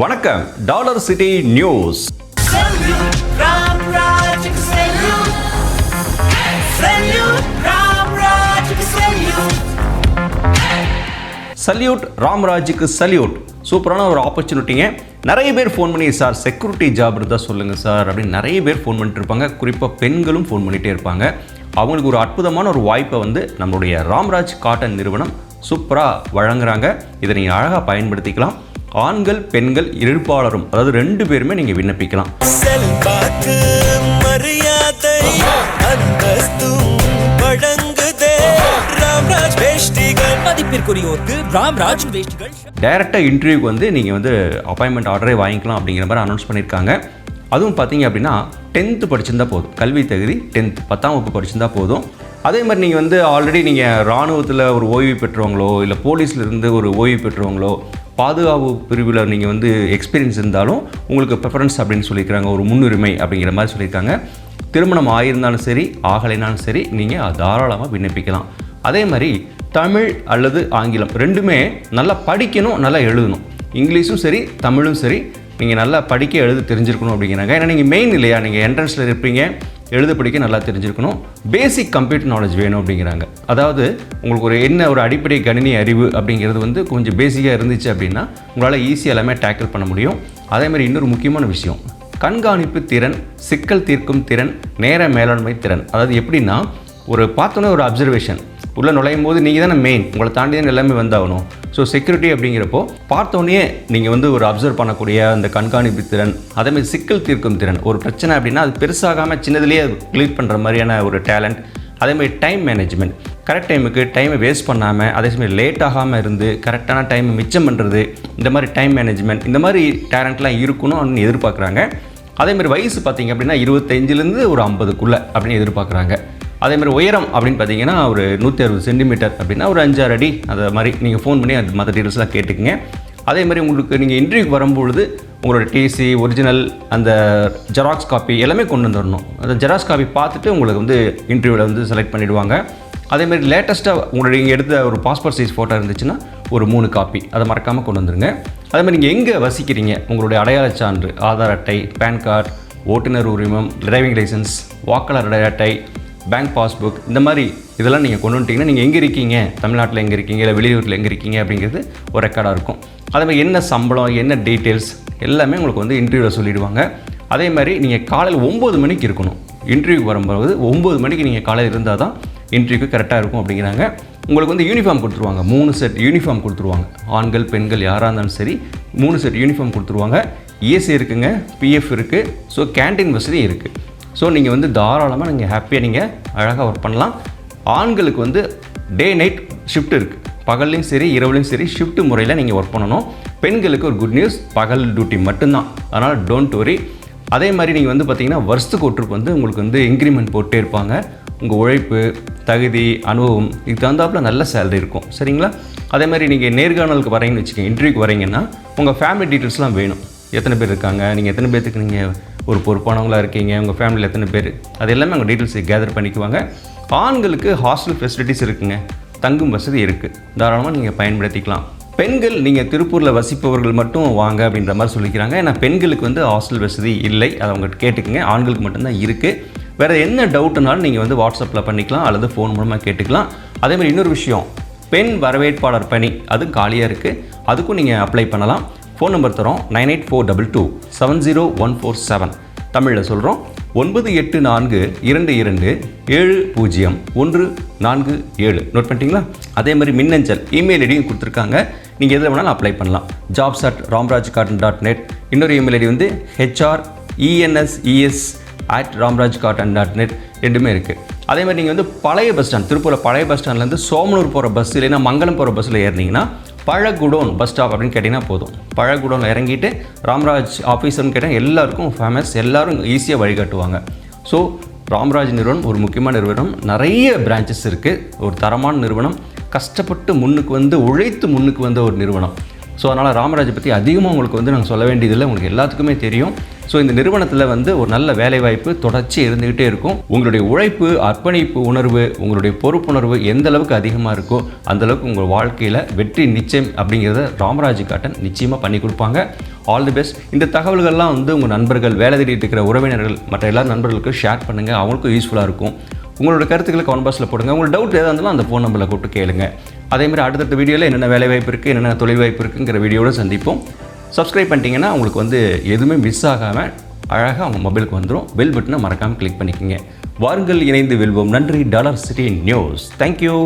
வணக்கம். Dollar city news. Salute ராம்ராஜுக்கு salute. சூப்பரான ஒரு ஆப்பர்ச்சுனிட்டிங்க நிறைய பேர் ஃபோன் பண்ணி சார் செக்யூரிட்டி ஜாப் இருந்தால் சொல்லுங்கள் சார் அப்படின்னு நிறைய பேர் ஃபோன் பண்ணிட்டு இருப்பாங்க. குறிப்பாக பெண்களும் ஃபோன் பண்ணிகிட்டே இருப்பாங்க. அவங்களுக்கு ஒரு அற்புதமான ஒரு வாய்ப்பை வந்து நம்மளுடைய ராம்ராஜ் காட்டன் நிறுவனம் சூப்பராக வழங்குறாங்க. இதை நீங்கள் அழகாக பயன்படுத்திக்கலாம். ஆண்கள் பெண்கள் இருப்பாளரும் அதாவது ரெண்டு பேருமே நீங்கள் விண்ணப்பிக்கலாம். மரியாதை மதிப்பிற்குரியோருக்கு ராம்ராஜ் வேஷ்டிகள். டைரெக்டாக இன்டர்வியூக்கு வந்து நீங்கள் வந்து அப்பாயின்மெண்ட் ஆர்டரே வாங்கிக்கலாம் அப்படிங்கிற மாதிரி அனௌன்ஸ் பண்ணியிருக்காங்க அதுவும் பார்த்தீங்க அப்படின்னா டென்த்து படிச்சிருந்தா போதும். கல்வி தகுதி டென்த் பத்தாம் வகுப்பு படிச்சிருந்தா போதும். அதே மாதிரி நீங்கள் வந்து ஆல்ரெடி நீங்கள் இராணுவத்தில் ஒரு ஓய்வு பெற்றவங்களோ இல்லை போலீஸில் இருந்து ஒரு ஓய்வு பெற்றவங்களோ பாதுகாப்பு பிரிவில் நீங்கள் வந்து எக்ஸ்பீரியன்ஸ் இருந்தாலும் உங்களுக்கு ப்ரிஃபரன்ஸ் அப்படின்னு சொல்லியிருக்காங்க ஒரு முன்னுரிமை அப்படிங்கிற மாதிரி சொல்லியிருக்காங்க. திருமணம் ஆகியிருந்தாலும் சரி ஆகலைனாலும் சரி நீங்கள் தாராளமாக விண்ணப்பிக்கலாம். அதே மாதிரி தமிழ் அல்லது ஆங்கிலம் ரெண்டுமே நல்லா படிக்கணும் நல்லா எழுதணும். இங்கிலீஷும் சரி தமிழும் சரி நீங்கள் நல்லா படிக்க எழுத தெரிஞ்சிருக்கணும் அப்படிங்கிறாங்க. ஏன்னா நீங்கள் மெயின் இல்லையா? நீங்கள் என்ட்ரன்ஸில் இருப்பீங்க. எழுத படிக்க நல்லா தெரிஞ்சிருக்கணும். பேசிக் கம்ப்யூட்டர் நாலேஜ் வேணும் அப்படிங்கிறாங்க. அதாவது உங்களுக்கு ஒரு என்ன ஒரு அடிப்படை கணினி அறிவு அப்படிங்கிறது வந்து கொஞ்சம் பேசிக்காக இருந்துச்சு அப்படின்னா உங்களால் ஈஸியாக எல்லாமே டேக்கிள் பண்ண முடியும். அதே மாதிரி இன்னொரு முக்கியமான விஷயம். கண்காணிப்பு திறன் சிக்கல் தீர்க்கும் திறன் நேர மேலாண்மை திறன். அதாவது எப்படின்னா ஒரு பார்த்தோன்னே ஒரு அப்சர்வேஷன் உள்ளே நுழையும் போது நீங்கள் தானே மெயின் உங்களை தாண்டி தான் எல்லாமே வந்தாகணும். ஸோ செக்யூரிட்டி அப்படிங்கிறப்போ பார்த்தோன்னே நீங்கள் வந்து ஒரு அப்சர்வ் பண்ணக்கூடிய அந்த கண்காணிப்பு திறன் அதேமாதிரி சிக்கல் தீர்க்கும் திறன். ஒரு பிரச்சனை அப்படின்னா அது பெருசாகாமல் சின்னதுலேயே கிளியர் பண்ணுற மாதிரியான ஒரு டேலண்ட் அதேமாதிரி டைம் மேனேஜ்மெண்ட் கரெக்ட் டைமுக்கு டைமை வேஸ்ட் பண்ணாமல் அதே சமயம் லேட் ஆகாமல் இருந்து கரெக்டான டைமை மிச்சம் பண்ணுறது இந்த மாதிரி டைம் மேனேஜ்மெண்ட் இந்த மாதிரி டேலண்ட்லாம் இருக்கணும் அப்படின்னு எதிர்பார்க்குறாங்க. அதேமாதிரி வயசு பார்த்தீங்க அப்படின்னா இருபத்தஞ்சிலேருந்து ஒரு ஐம்பதுக்குள்ளே அப்படின்னு எதிர்பார்க்குறாங்க. அதே மாதிரி உயரம் அப்படின்னு பார்த்தீங்கன்னா ஒரு நூற்றி அறுபது சென்டிமீட்டர் அப்படின்னா ஒரு அஞ்சாறு அடி. அதை மாதிரி நீங்கள் ஃபோன் பண்ணி அது மற்ற டீட்டெயில்ஸ்லாம் கேட்டுக்கங்க. அதே மாதிரி உங்களுக்கு நீங்கள் இன்டர்வியூக்கு வரும்பொழுது உங்களோட டிசி ஒரிஜினல் அந்த ஜெராக்ஸ் காப்பி எல்லாமே கொண்டு வந்துடணும் அந்த ஜெராக்ஸ் காப்பி பார்த்துட்டு உங்களுக்கு வந்து இன்டர்வியூவில் வந்து செலக்ட் பண்ணிவிடுவாங்க அதே மாதிரி லேட்டஸ்ட்டாக உங்களோட நீங்கள் எடுத்த ஒரு பாஸ்போர்ட் சைஸ் ஃபோட்டோ இருந்துச்சுன்னா ஒரு மூணு காப்பி அதை மறக்காமல் கொண்டு வந்துருங்க. அதே மாதிரி நீங்கள் எங்கே வசிக்கிறீங்க? உங்களுடைய அடையாளச் சான்று ஆதார் அட்டை பேன் கார்டு ஓட்டுநர் உரிமம் டிரைவிங் லைசன்ஸ் வாக்காளர் அடையாள அட்டை பேங்க் பாஸ்புக் இந்த மாதிரி இதெல்லாம் நீங்கள் கொண்டு வந்துட்டீங்கன்னா நீங்கள் எங்கே இருக்கீங்க? தமிழ்நாட்டில் எங்கே இருக்கீங்க? இல்லை வெளியூரில் எங்கே இருக்கீங்க? அப்படிங்கிறது ஒரு ரெக்கார்டாக இருக்கும். அதே மாதிரி என்ன சம்பளம் என்ன டீட்டெயில்ஸ் எல்லாமே உங்களுக்கு வந்து இன்டர்வியூவில் சொல்லிடுவாங்க. அதே மாதிரி நீங்கள் காலையில் ஒம்பது மணிக்கு இருக்கணும். இன்டர்வியூக்கு வரும்போது ஒம்பது மணிக்கு நீங்கள் காலையில் இருந்தால் தான் இன்டர்வியூக்கு கரெக்டாக இருக்கும் அப்படிங்கிறாங்க. உங்களுக்கு வந்து யூனிஃபார்ம் கொடுத்துருவாங்க. மூணு செட் யூனிஃபார்ம் கொடுத்துருவாங்க. ஆண்கள் பெண்கள் யாராக இருந்தாலும் சரி மூணு செட் யூனிஃபார்ம் கொடுத்துருவாங்க. ஏசி இருக்குங்க பிஎஃப் இருக்குது ஸோ கேண்டீன் வசதி இருக்குது ஸோ நீங்கள் வந்து தாராளமாக நீங்கள் ஹாப்பியாக நீங்கள் அழகாக ஒர்க் பண்ணலாம். ஆண்களுக்கு வந்து டே நைட் ஷிஃப்ட் இருக்குது பகல்லையும் சரி இரவுலையும் சரி ஷிஃப்ட் முறையில் நீங்கள் ஒர்க் பண்ணணும். பெண்களுக்கு ஒரு குட் நியூஸ் பகல் டியூட்டி மட்டும்தான். அதனால் டோன்ட் வரி அதே மாதிரி நீங்கள் வந்து பார்த்தீங்கன்னா வருஷத்துக்கு ஒற்றுக்கு வந்து உங்களுக்கு வந்து இன்க்ரிமெண்ட் போட்டே இருப்பாங்க. உங்கள் உழைப்பு தகுதி அனுபவம் இதுக்கு தகுந்தாப்புல நல்ல சேலரி இருக்கும். சரிங்களா? அதே மாதிரி நீங்கள் நேர்காணலுக்கு வரீங்கன்னு வச்சுக்கோங்க இன்டர்வியூக்கு வரீங்கன்னா உங்கள் ஃபேமிலி டீட்டெயில்ஸ்லாம் வேணும். எத்தனை பேர் இருக்காங்க? நீங்கள் எத்தனை பேர்த்துக்கு நீங்கள் ஒரு பொறுப்பானவங்களா இருக்கீங்க உங்கள் ஃபேமிலியில் எத்தனை பேர்? அது எல்லாமே அவங்க டீட்டெயில்ஸை கேதர் பண்ணிக்குவாங்க. ஆண்களுக்கு ஹாஸ்டல் ஃபெசிலிட்டிஸ் இருக்குங்க. தங்கும் வசதி இருக்குது தாராளமாக நீங்கள் பயன்படுத்திக்கலாம். பெண்கள் நீங்கள் திருப்பூரில் வசிப்பவர்கள் மட்டும் வாங்க அப்படின்ற மாதிரி சொல்லிக்கிறாங்க. ஏன்னா பெண்களுக்கு வந்து ஹாஸ்டல் வசதி இல்லை. அதை அவங்க கேட்டுக்குங்க. ஆண்களுக்கு மட்டும்தான் இருக்குது வேறு என்ன டவுட்னாலும் நீங்கள் வந்து வாட்ஸ்அப்பில் பண்ணிக்கலாம். அல்லது ஃபோன் மூலமாக கேட்டுக்கலாம். அதேமாதிரி இன்னொரு விஷயம். பெண் வரவேற்பாளர் பணி. அதுவும் காலியாக இருக்குது அதுக்கும் நீங்கள் அப்ளை பண்ணலாம். ஃபோன் நம்பர் தரோம் nine eight four double two seven zero one four seven. தமிழில் சொல்கிறோம் ஒன்பது எட்டு நான்கு இரண்டு இரண்டு ஏழு பூஜ்ஜியம் ஒன்று நான்கு ஏழு. நோட் பண்ணிட்டீங்களா? அதே மாதிரி மின்னஞ்சல் இமெயில் ஐடியும் கொடுத்துருக்காங்க. நீங்கள் எதில் வேணாலும் அப்ளை பண்ணலாம். Jobs at Ramraj cotton dot net இன்னொரு இமெயில் ஐடி வந்து HR இஎன்எஸ்இஎஸ் at Ramraj cotton dot net ரெண்டுமே இருக்குது அதே மாதிரி நீங்கள் வந்து பழைய பஸ் ஸ்டாண்ட் திருப்பூரில் பழைய பஸ் ஸ்டாண்ட்லேருந்து சோமனூர் போகிற பஸ் இல்லைன்னா மங்கலம் போகிற பஸ்ஸில் ஏறினீங்கன்னா பழகுடோன் பஸ் ஸ்டாப் அப்படின்னு கேட்டிங்கன்னா போதும். பழகுடோன் இறங்கிட்டு ராம்ராஜ் ஆஃபீஸர்னு கேட்டால் எல்லாருக்கும் ஃபேமஸ் எல்லாரும் ஈஸியாக வழிகாட்டுவாங்க. ஸோ ராம்ராஜ் நிறுவனம் ஒரு முக்கியமான நிறுவனம். நிறைய பிரான்ச்சஸ் இருக்குது ஒரு தரமான நிறுவனம். கஷ்டப்பட்டு முன்னுக்கு வந்து உழைத்து முன்னுக்கு வந்த ஒரு நிறுவனம். ஸோ அதனால் ராமராஜை பற்றி அதிகமாக உங்களுக்கு வந்து நாங்கள் சொல்ல வேண்டியதில்லை. உங்களுக்கு எல்லாத்துக்குமே தெரியும். ஸோ இந்த நிறுவனத்தில் வந்து ஒரு நல்ல வேலைவாய்ப்பு தொடர்ச்சி இருந்துக்கிட்டே இருக்கும். உங்களுடைய உழைப்பு அர்ப்பணிப்பு உணர்வு உங்களுடைய பொறுப்புணர்வு எந்த அளவுக்கு அதிகமாக இருக்கோ அந்தளவுக்கு உங்கள் வாழ்க்கையில் வெற்றி நிச்சயம் அப்படிங்கிறத ராமராஜ் காட்டன் நிச்சயமாக பண்ணி கொடுப்பாங்க. ஆல் தி பெஸ்ட் இந்த தகவல்கள்லாம் வந்து உங்கள் நண்பர்கள் வேலை தேடிட்டு இருக்கிற உறவினர்கள் மற்ற எல்லா நண்பர்களுக்கும் ஷேர் பண்ணுங்கள் அவங்களுக்கும் யூஸ்ஃபுல்லாக இருக்கும். உங்களோட கருத்துக்களை கமெண்ட் பாக்ஸில் போடுங்க. உங்களுக்கு டவுட் எதாக இருந்தாலும் அந்த ஃபோன் நம்பரில் கூப்பிட்டு கேளுங்க. அதே மாதிரி அடுத்தடுத்த வீடியோவில் என்னென்ன வேலை வாய்ப்பு இருக்குது என்னென்ன தொழில் வாய்ப்பு இருக்குங்கிற வீடியோட சந்திப்போம். சப்ஸ்கிரைப் பண்ணிட்டீங்கன்னா உங்களுக்கு வந்து எதுவுமே மிஸ் ஆகாமல் அழகாக அவங்க மொபைலுக்கு வந்துடும் பெல் பட்டனை மறக்காமல் கிளிக் பண்ணிக்கோங்க. வாருங்கள் இணைந்து வெல்வோம். நன்றி டாலர் சிட்டி நியூஸ். தேங்க்யூ